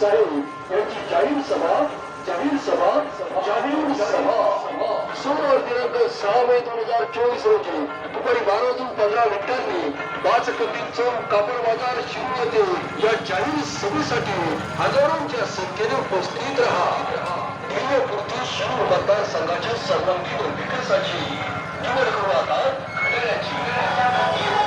साहेब यांची जाहीर सभा जाहीर सभा जाहीर सभा. सोमवार दिनांक सहा मे दोन हजार चोवीस रोजी दुपारी बारा वाजून पंधरा मिनिटांनी पाच कपिल चौक कापड बाजार शिरू येथे या जाहीर सभेसाठी हजारोंच्या संख्येने उपस्थित राहा. पूर्ती शिरू मतदारसंघाच्या सर्वांगीण विकासाची निवड करू आता घडण्याची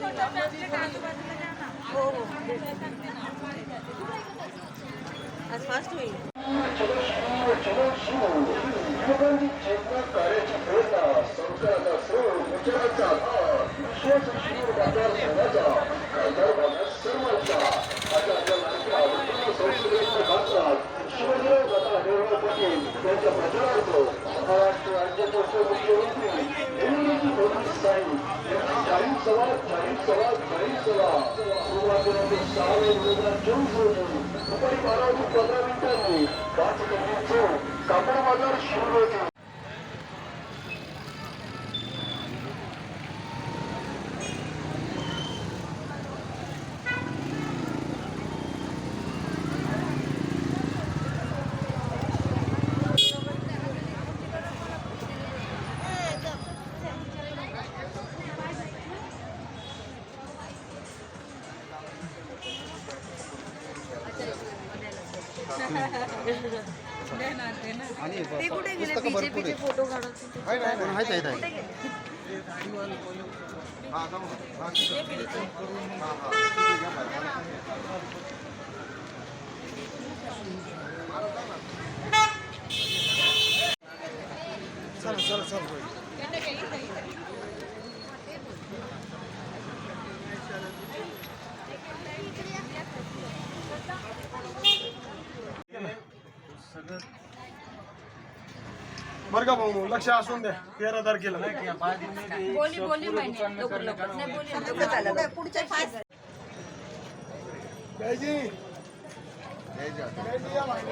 दादा आढळराव पाटील यांच्या प्रचारार्थ महाराष्ट्र राज्याचे उपमुख्यमंत्री दुपारी बारा वाजून पंधरा मिनिटांनी पाच कपिल चौक कापड बाजार सुरू होते ते कुठे गेले बीजेपीचे फोटो काढत होते. कुठे गेले? बरं का भाऊ? लक्ष असून द्या. तेरा तारखेला बोली बोली महिने लवकर लवकर. नाही बोली लवकर झालं पुढच्या पाच. जयजी जयजी या भाई.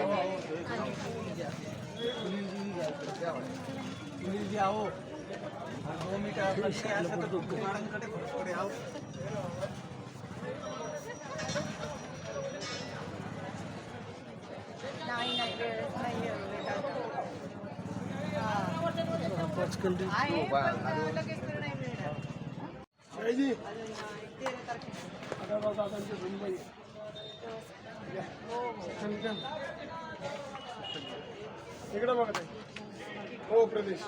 नाही नाही आहे. आहे, पण लगेच वेळ नाही मिळणार. जयजी तेरा तारखेला. आढळराव दादांची सुनबाई. या. छान, छान. इकडे बघा ताई. हो प्रदेश.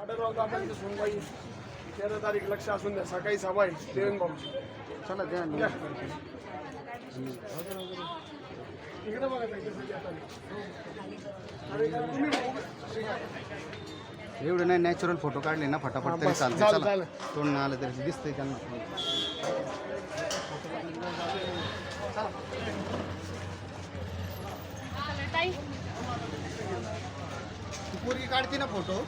आढळराव दादांची सुनबाई तेरा तारीख लक्ष असून द्या सकाळी सभा आहे देवेन भाऊची चला द्या इकडे बघा एवढं नाही नॅचरल फ़ोटो काढले ना फटाफट तरी चालते चला. तोंड नाही आलं तरी दिसतंय त्यांना. ती पोरगी काढते ना फ़ोटो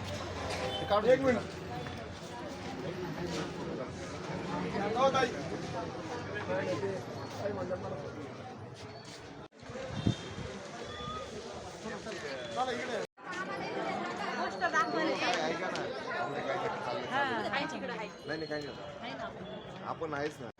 काढू एक मिनिट. नाही ताई नाही आपण आहेच ना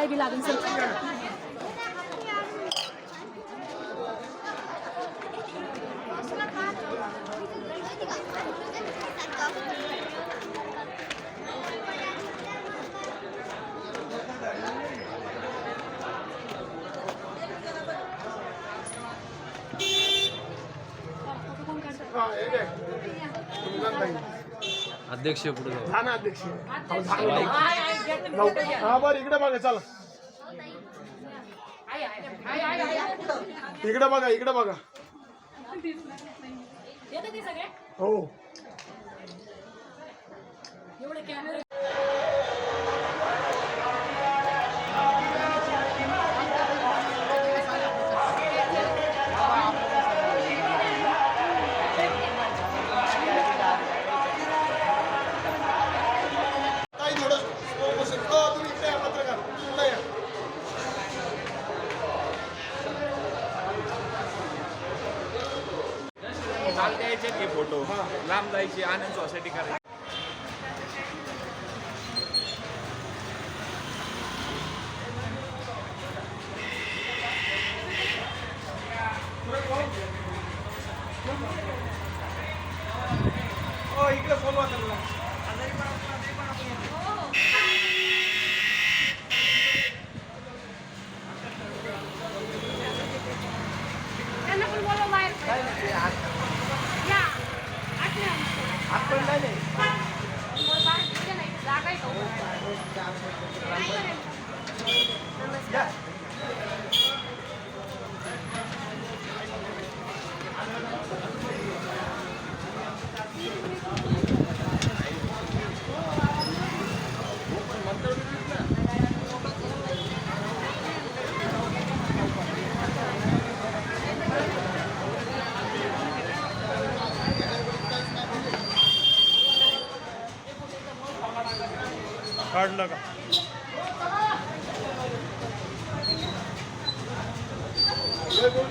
kaybıların seçimi. Ah, ele. अध्यक्ष पुढे ना अध्यक्ष हो. लवकर. हा बरं इकडे बघा चला. इकडे बघा इकडे बघा. येतं ते सगळे? हो. लांब द्यायचे की फोटो. लांब जायचे आनंद सोसायटी करायची. हो, इकडे बोलवा त्यांना. त्यांना पण बोलवा बाहेर. या आत या. बोल बाहेर निघा नाही. जागा आहे का? काय करायचं? काढलं का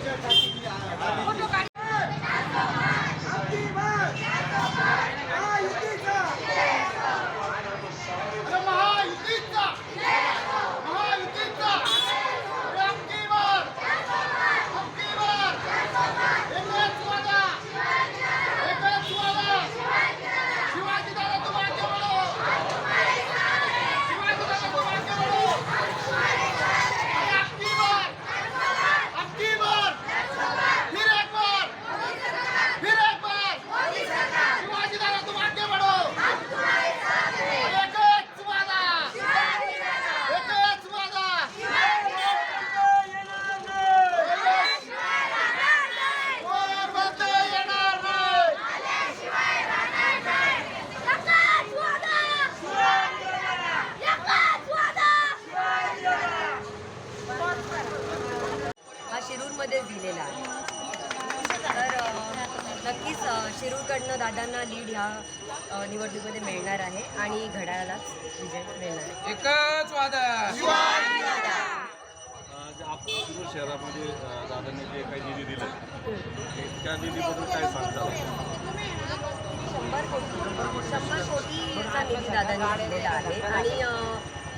फोटो काढ महायुतीचा महायुतीचा अबकी बार अबकी बार एकच वादा एकच वादा शिवाजी दादा तुम आगे बढ़ो शिवाजी दादा तुम आगे बढ़ो अरे अबकी बार अबकी बार फिर एक बार फिर एक बार शिवाजी दादा तुम आगे बढ़ो एकच वादा एकच वादा वर बंद येणार नाही हा शिरूरमध्येच दिलेला आहे तर अ, नक्कीच शिरूरकडनं दादांना लीड ह्या निवडणुकीमध्ये मिळणार आहे आणि घड्याळालाच विजय मिळणार आहे. एकच वादा. शिरूर शहरामध्ये दादांनी जे काही निधी दिले त्या निधीबद्दल काय सांगता? शंभर कोटी शंभर कोटीचा निधी दादांनी दिलेला आहे आणि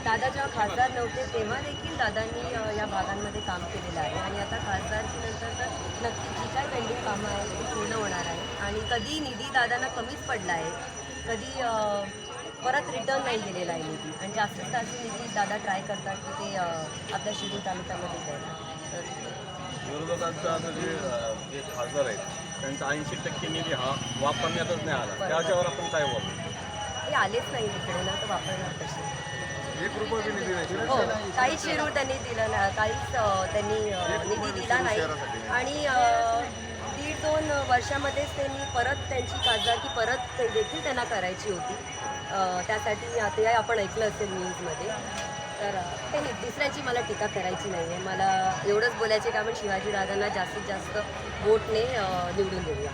दादा जेव्हा खासदार नव्हते तेव्हा देखील दादांनी या भागांमध्ये काम केलेलं आहे. आणि आता खासदारकीनंतर तर नक्की जी काही पेंडिंग कामं आहेत ती पूर्ण होणार आहे. आणि कधी निधी दादांना कमीच पडला आहे कधी परत रिटर्न नाही गेलेला आहे निधी. आणि जास्तीत जास्त निधी दादा ट्राय करतात की ते आपल्या शिरूर तालुक्यामध्ये द्यायला. तर विरोधकांचा आता जे अ, जे खासदार आहेत त्यांचा ऐंशी टक्के निधी हा वापरण्यातच नाही आला. त्याच्यावर आपण काय बोलतो ते आलेच नाही इकडे ना तर वापरणार कसे? एक रुपये निधी नाही. हो काहीच शिरूर त्यांनी दिलं ना काहीच त्यांनी निधी दिला नाही. आणि दोन वर्षामध्येच त्यांनी परत त्यांची खासदारकी परत ते देखील त्यांना करायची होती. त्यासाठी ते आपण ऐकलं असेल न्यूजमध्ये. तर ते नाही, मला टीका करायची नाही आहे मला एवढंच बोलायचे की आपण शिवाजी जास्तीत जास्त वोटने निवडून देऊया.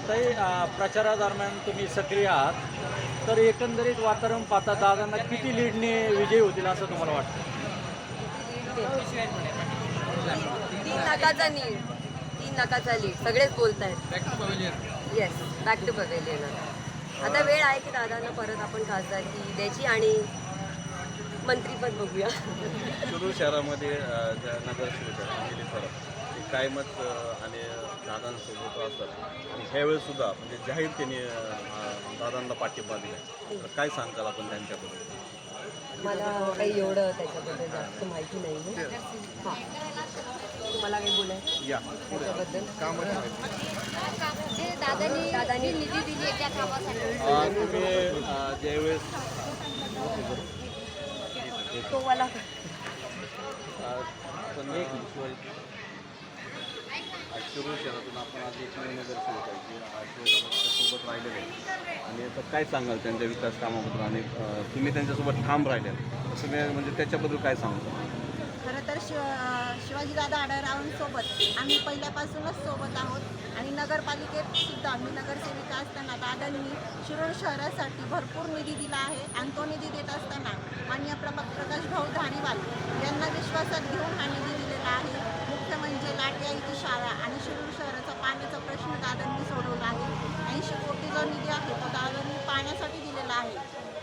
ताई प्रचारादरम्यान तुम्ही सक्रिय आहात. तर एकंदरीत वातावरण पाहता दादांना किती लीडने विजयी होतील असं तुम्हाला वाटतं? तीन लाखाचा लीड. तीन लाखाचा लीड. सगळेच बोलत आहेत येस बॅक टू पवेलियन आता वेळ आहे की दादांना परत आपण खासदारकी द्यायची आणि मंत्रीपद बघूया. शिरूर शहरामध्ये नगरसेविका कायमच आणि दादांसोबत असतात. आणि ह्यावेळेस सुद्धा म्हणजे जाहीर त्यांनी दादांना पाठिंबा दिला तर काय सांगताल आपण त्यांच्याबद्दल? मला काही एवढं त्याच्याबद्दल जास्त माहिती नाही आहे. हां. तुम्हाला काही बोलायचं या. त्याच्याबद्दल? जे दादानी दादानी निधी दिली आहे त्या कामासाठी. तुम्ही ज्यावेळेस तो मला शिरूर शहरातून आपण आज एक नगर सुरू सोबत राहिलेले आहे. आणि आता काय सांगाल त्यांच्या विकास कामाबद्दल? आणि तुम्ही त्यांच्यासोबत ठाम राहिले तुम्ही म्हणजे त्याच्याबद्दल काय सांगतो खरं तर शिव शिवाजीदादा आढळरावांसोबत आम्ही पहिल्यापासूनच सोबत आहोत. आणि नगरपालिकेत सुद्धा नगरसेविका असताना दादांनी शिरोळ शहरासाठी भरपूर निधी दिला आहे. आणि तो निधी देत असताना मान्य प्रभा प्रकाश भाऊ धाणीवाल यांना विश्वासात घेऊन हा निधी दिलेला आहे. मुख्य म्हणजे इथे शाळा आणि शिरूर शहराचा पाण्याचा प्रश्न दादांनी सोडवला आहे. ऐंशी कोटी जो निधी आहे तो दादांनी पाण्यासाठी दिलेला आहे.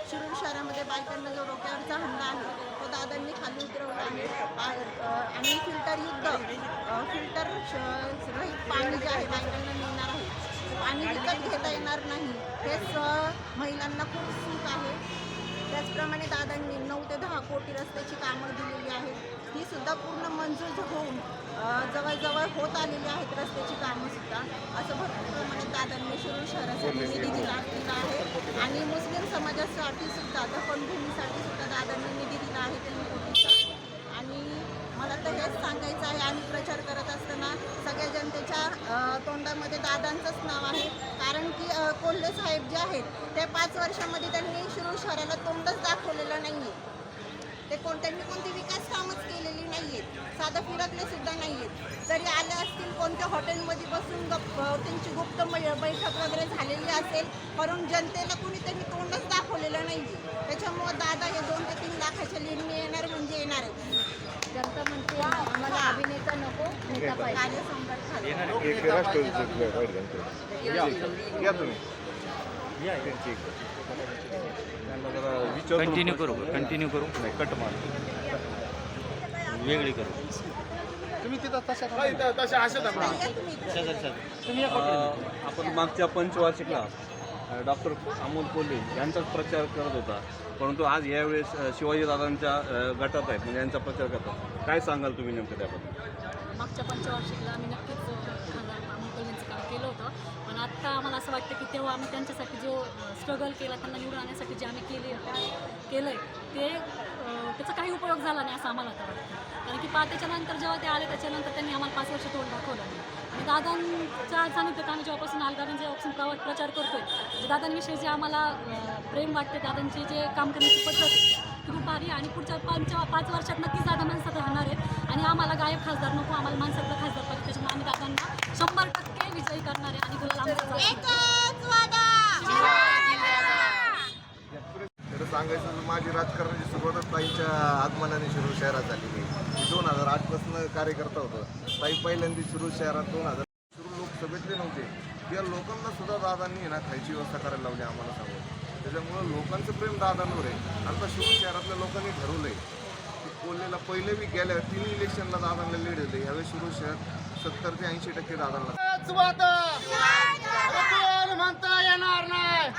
शिरूर शहरामध्ये बायकांना जो डोक्यावरचा हल्ला आहे तो दादांनी खाली उतरवला आहे. आणि फिल्टर युद्ध फिल्टर श- रहित पाणी जे आहे बायकांना मिळणार आहे. पाणी विकत घेता येणार नाही. हेच महिलांना खूप सुख आहे. त्याचप्रमाणे दादांनी नऊ ते दहा कोटी रस्त्याची कामं दिलेली आहेत. ही सुद्धा पूर्ण मंजूर होऊन जवळजवळ होत आलेली आहेत रस्त्याची कामं सुद्धा. असं भरपूर प्रमाणे दादांनी शिरूर शहरासाठी निधी दिला दिला आहे. आणि मुस्लिम समाजासाठी सुद्धा दफनभूमीसाठी सुद्धा दादांनी निधी दिला आहे त्यांनी कोटीचा आणि मला तर हेच सांगायचं आहे आम्ही प्रचार करत असताना सगळ्या जनतेच्या तोंडामध्ये दादांचंच नाव आहे. कारण की कोल्हे साहेब जे आहेत ते पाच वर्षामध्ये त्यांनी शिरूर शहराला तोंडच दाखवलेलं नाही आहे ते कोण त्यांनी कोणती विकास कामच केलेली नाही आहेत साधं फिरकले सुद्धा नाही आहेत जरी आले असतील कोणत्या हॉटेलमध्ये बसून गप्प त्यांची गुप्त मै- बैठक वगैरे झालेली असेल परंतु जनतेला कोणी त्यांनी तोंडच दाखवलेलं नाही आहे त्याच्यामुळं दादा हे दोन ते तीन लाखाच्या लीडने येणार म्हणजे येणारच जनता म्हणते आम्हाला अभिनेता नको नेता पाहिजे. झाले कंटिन्यू करू कंटिन्यू करू? नाही कट मार. वेगळी करू. तुम्ही तिथं तशा तशा अ, आपण मागच्या पंचवार्षिकला डॉक्टर अमोल कोल्हे यांचाच प्रचार करत होता. परंतु आज यावेळेस शिवाजीदादांच्या गटात आहेत म्हणजे यांचा प्रचार करतात. काय सांगाल तुम्ही नेमकं त्याबद्दल? मागच्या पंचवार्षिकला आम्ही नक्कीच खासदार अमोल यांचं काम केलं होतं पण आत्ता आम्हाला असं वाटतं की तेव्हा आम्ही त्यांच्यासाठी जो स्ट्रगल केला त्यांना निवडून आणण्यासाठी जे आम्ही केले केलं आहे ते त्याचा काही उपयोग झाला नाही असं आम्हाला आता वाटतं. कारण की पा त्याच्यानंतर जेव्हा ते आले त्याच्यानंतर त्यांनी आम्हाला पाच वर्ष तोंड दाखवलं. आणि दादांच्या सांगितलं आम्ही जेव्हापासून आलदादांचे ऑप्शन जेव्हापासून प्रवा प्रचार करतोय आहे दादांविषयी जे आम्हाला प्रेम वाटते दादांचे जे काम करण्याची पद्धत आहे आणि पुढच्या पाच पाच वर्षात नक्कीच दादा माणसात राहणार आहेत आणि आम्हाला गायब खासदार नको आम्हाला माणसातला खासदार पाहिजे. त्याच्यामुळे आम्ही दादांना शंभर टक्के विजयी करणार आहे आणि गुलाल आमचा एकच वादा! खरं सांगायचं तर माझी राजकारणाची सुरुवातच ताईच्या आगमनाने शिरूर शहरात झालेली आहे दोन हजार आठपासून कार्यकर्ता होतो. ताई पहिल्यांदा शिरूर शहरात दोन हजार शिरूर लोक सगळेतले नव्हते. त्या लोकांना सुद्धा दादांनी आहे ना खायची व्यवस्था करायला लावली आम्हाला सांगून त्याच्यामुळं लोकांचं प्रेम दादांवर आहे. आता शिवूर शहरातल्या लोकांनी ठरवलंय की कोल्हेला पहिले बी गेल्या तीन इलेक्शनला दादांना लीड होते. ह्यावेळेस सुरू शहर सत्तर ते ऐंशी टक्के दादांना. म्हणता येणार नाही?